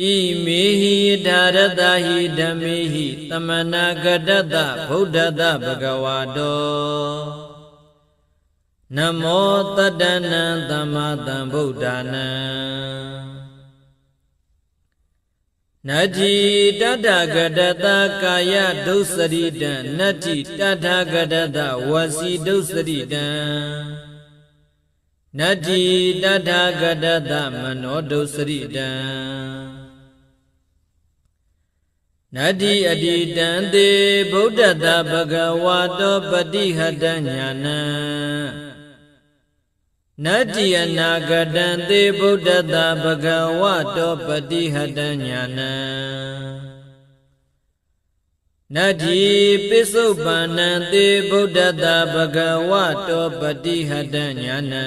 ဣမေဟိဒါရတဟိဓမ္မေဟိသမနာဂတတဗုဒ္ဓတဘဂဝါတောနမောတတ္တနံသမ္မာသမ္ဗုဒ္ဓနံနတ္တိတတဂတတကာယဒုစရိတံနတ္တိတထဂတတဝစီဒုစရိတံနတ္တိတထဂတတမနောဒုစရိတံ နတ္တိအတိတံတေဗုဒ္ဓတဘဂဝါတောပတိဟတညာနံနတ္တိအနာဂတံတေဗုဒ္ဓတဘဂဝါတောပတိဟတညာနံနတ္တိပိစုပန္နံတေဗုဒ္ဓတဘဂဝါတောပတိဟတညာနံ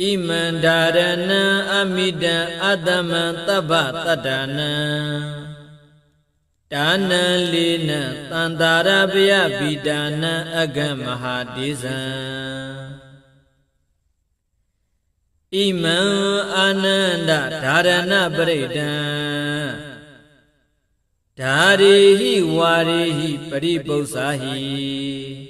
ဣမန္ဒာရဏံအမိတံအတ္တမံတဗ္ဗတတ္တနံဒါနံလေးနံတန္တာရပယဗိဒါနံအဂမဟာတိဇံဣမံအာနန္ဒဓာရဏပရိဒံဓာရိဟိဝါရိဟိပရိပု္ပ္ပာဟိ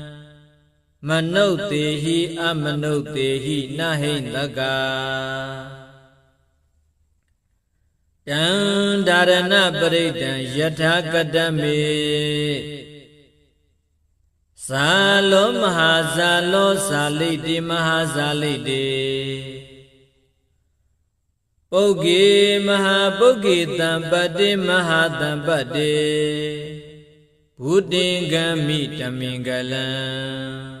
မနုဿေဟိအမနုဿေဟိနဟိတကတံဒါရဏပရိဒံယထာကတမေဇာလောမဟာဇာလောဇာလိတိမဟာဇာလိတိပုဂ္ဂေမဟာပုဂ္ဂေတံပတ္တိမဟာတံပတ္တိဘုတင်ဂမိတမင်္ဂလံ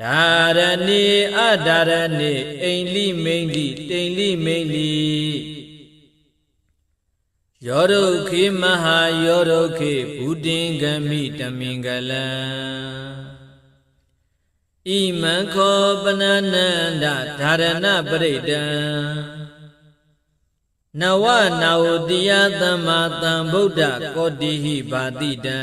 ဒါရဏေအဒါရဏေအိန္လိမိန်လိတိန်လိမိန်လိယောရုခေမဟာယောရုခေဘုဒင်ဂမိတမင်္ဂလံဣမံခောပနနန္ဒဓာရဏပရိဒံနဝနာဝတိယသမ္မာသမ္ဗုဒ္ဓကောတိဟိဘာတိတံ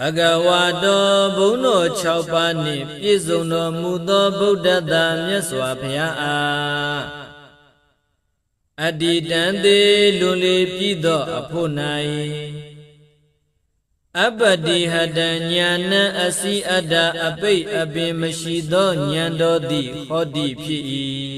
ဘဂဝါတော်ဘုန်းတော်6ပါးနှင့်ပြည့်စုံတော်မူသောဗုဒ္ဓတာမြတ်စွာဘုရားအားအတ္တိတံသေးလွန်လေပြည်သောအဖို့၌အပတိဟတံညာဏအစီအတ္တအပိတ်အပင်မရှိသောဉာဏ်တော်သည်ဟောတိဖြစ်၏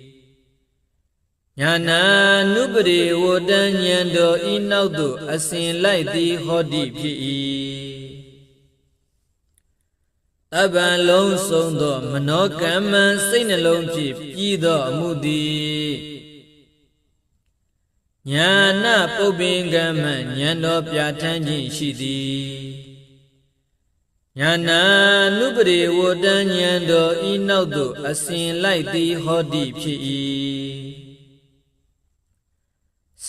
ညာနာနုပရိဝတံဉာဏ်တော်ဤနောက်သို့အစဉ်လိုက်သည်ဟောတိဖြစ်၏တပ္ပံလုံးစုံသော မနောကမ္မစိတ်နှလုံးဖြင့်ပြီးသောအမှုသည်ညာနာပုပ္ပင်ကမ္မဉာဏ်တော်ပြဋ္ဌာန်းခြင်းရှိသည်ညာနာနုပရိဝတံဉာဏ်တော်ဤနောက်သို့အစဉ်လိုက်သည်ဟောတိဖြစ်၏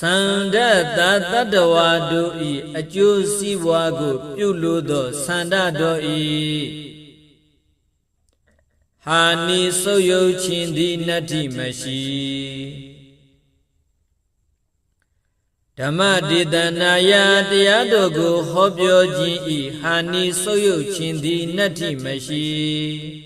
သန္ဒတတတ္တဝါတို့ဤအကျိုးစီးပွားကို ပြုလို့သောသန္ဒတော်ဤဟာနိဆုပ်ယုတ်ခြင်းသည်နတ္တိမရှိဓမ္မဒေသနာယတရားတို့ကိုဟောပြောခြင်းဤဟာနိဆုပ်ယုတ်ခြင်းသည်နတ္ထိမရှိ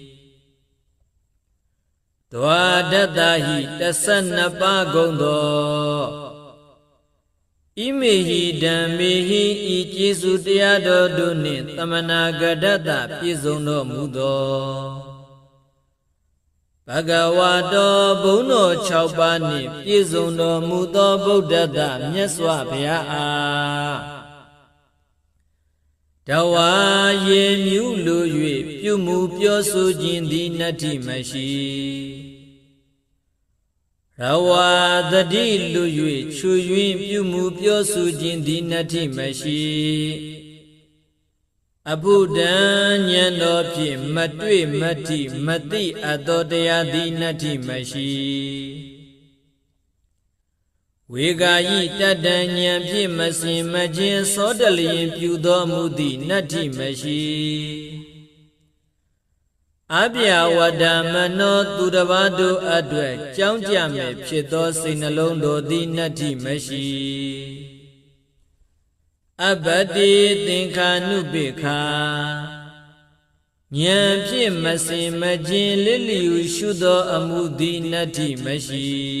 ဒွါဒတ္တဟိ12ပါးကုန်သောဣမေဟိဓမ္မေဟိဤကျေစုတရားတော်တို့နှင့်တမနာဂဒတ္တပြည့်စုံတော်မူသောဘဂဝါတော်ဘုန်းတော်6ပါးနှင့်ပြည့်စုံတော်မူသောဗုဒ္ဓတမြတ်စွာဘုရားအား တဝါရေမြူးလို၍ပြုမှုပြောဆိုခြင်းသည်နတ္ထိမရှိရဝါတတိလူ၍ချွယွင်းပြုမှုပြောဆိုခြင်းသည်နတ္ထိမရှိအဘုဒ္ဓံဉာဏ်တော်ဖြင့်မတွေ့မတိမသိအပ်သောတရားသည်နတ္ထိမရှိ ဝေဂာယိတတ္တဉာဏ်ဖြင့်မစင်မခြင်းသောတလျင်ပြုသောမူသည့်နတ္ထိမရှိအပြဝဒ္ဓမနောသူတစ်ပါးတို့အတွက်ကြောင်းကြမဲ့ဖြစ်သောစိတ်နှလုံးတို့သည်နတ္ထိမရှိအပတိသင်္ခာနုပိခာဉာဏ်ဖြင့်မစင်မခြင်းလစ်လျူရှုသောအမှုသည်နတ္ထိမရှိ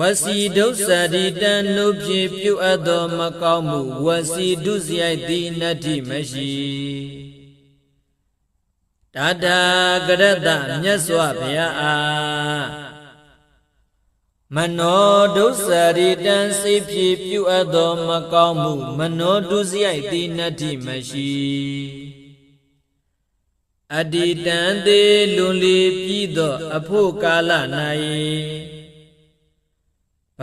ဝစီဒုစရိတံနုဖြင့်ပြုအပ်သောမကောင်းမှုဝစီဒုစရိုက်သည်နတ္တိမရှိတတာကရတမြတ်စွာဘုရားအားမနောဒုစရိတံစိဖြင့်ပြုအပ်သောမကောင်းမှုမနောဒုစရိုက်သည်နတ္တိမရှိအတ္တိတံတေလွန်လီပြီးသော အဖို့ကာလ၌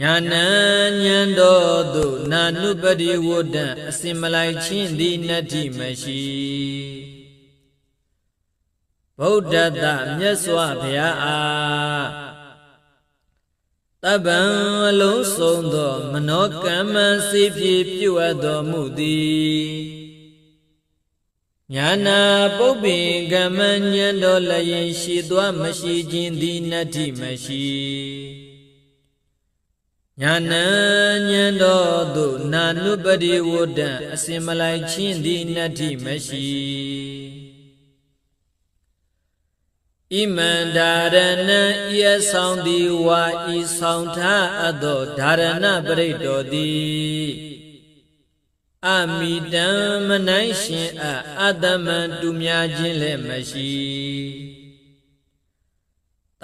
ညာဏဉဏ်တော်သို့နာနုပတိဝတ္တံအစင်မလိုက်ချင်းသည်နတ္တိမရှိဗုဒ္ဓတမြတ်စွာဘုရားအားတပံအလုံးစုံသော မနောကမ္မစေဖြည့်ပြုအပ်တော်မူသည်ညာနာပုပ္ပိကမ္မဉဏ်တော်လည်းရှိသွားမရှိခြင်းသည်နတ္တိမရှိ ညာနံညံတော်သို့နာနုပတိဝတ္တံအစင်မလိုက်ချင်းသည်နတ္ထိမရှိဣမန္ဓာရဏံဤအဆောင်သည်ဝါဤဆောင်ထားအပ်သောဓာရဏပရိတော်သည်အမိတံမနိုင်ရှင်အအတ္တမံတူမြခြင်းလည်းမရှိ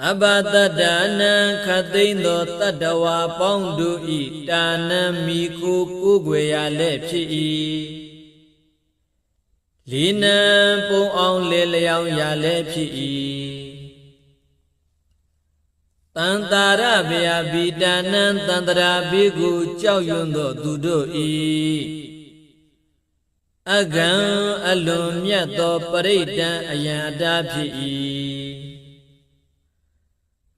တပ္ပတတ္တနံခတ်သိမ့်သောတတ္တဝါပေါင်းတို့ဤတာနံမိကိုကိုွယ်ရလည်းဖြစ်၏လေနံပုံအောင်လေလျောင်းရလည်းဖြစ်၏တန်တာရဗျာဗီတာနံတန်တရာဘေကိုကြောက်ရွံ့သောသူတို့ဤအကံအလွန်မြတ်သောပရိဒံအယံအတာဖြစ်၏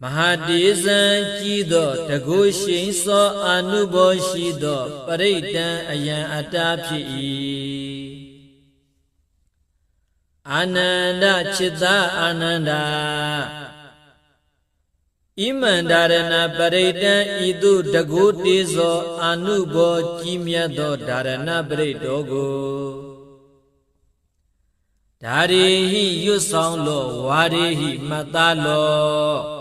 မဟာတေဇံကြည်သောတကုရှိန်သောအာနုဘောရှိသောပရိတံအယံအတာဖြစ်၏အာနန္ဒจิตာအာနန္ဒာဣမန္တာရဏပရိတံဤသူတကုတေဇောအာနုဘောကြည်မြတ်သောဓာရဏပရိတောကိုဓာရေဟိရွတ်ဆောင်လောဝါရေဟိမှတ်သားလော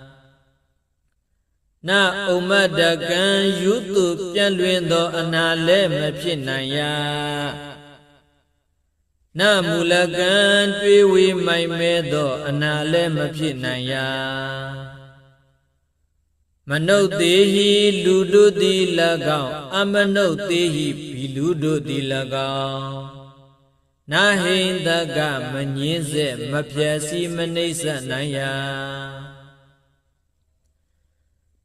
နဥမတကံယုတုပြန့်လွင်သော အနာလည်းမဖြစ်နိုင်ရာနမူလကံတွေးဝေမိုင်မဲသော အနာလည်းမဖြစ်နိုင်ရာမနုဿသေးဟိလူတို့သည်၎င်းအမနုဿသေးဟိဘီလူတို့သည်၎င်းနာဟိန္တကမငင်းစေမဖြက်စီမနှိမ့်ဆက်နိုင်ရာ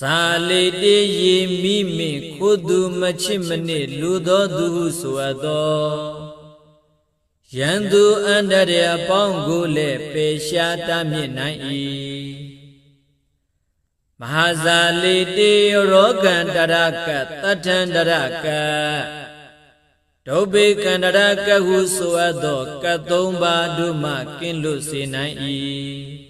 ဇာလေတေယေမိမိခိုသူမချစ်မနစ်လူသောသူဟုဆိုအပ်သောယံသူအန္တရာအပေါင်းကိုလည်းပေရှားတမြင့်နိုင်၏မဟာဇာလိတေရောကံတရကတထံတရကဒုဗေကန္တရကဟုဆိုအပ်သောကသုံးပါးတို့မှကင်းလွတ်စေနိုင်၏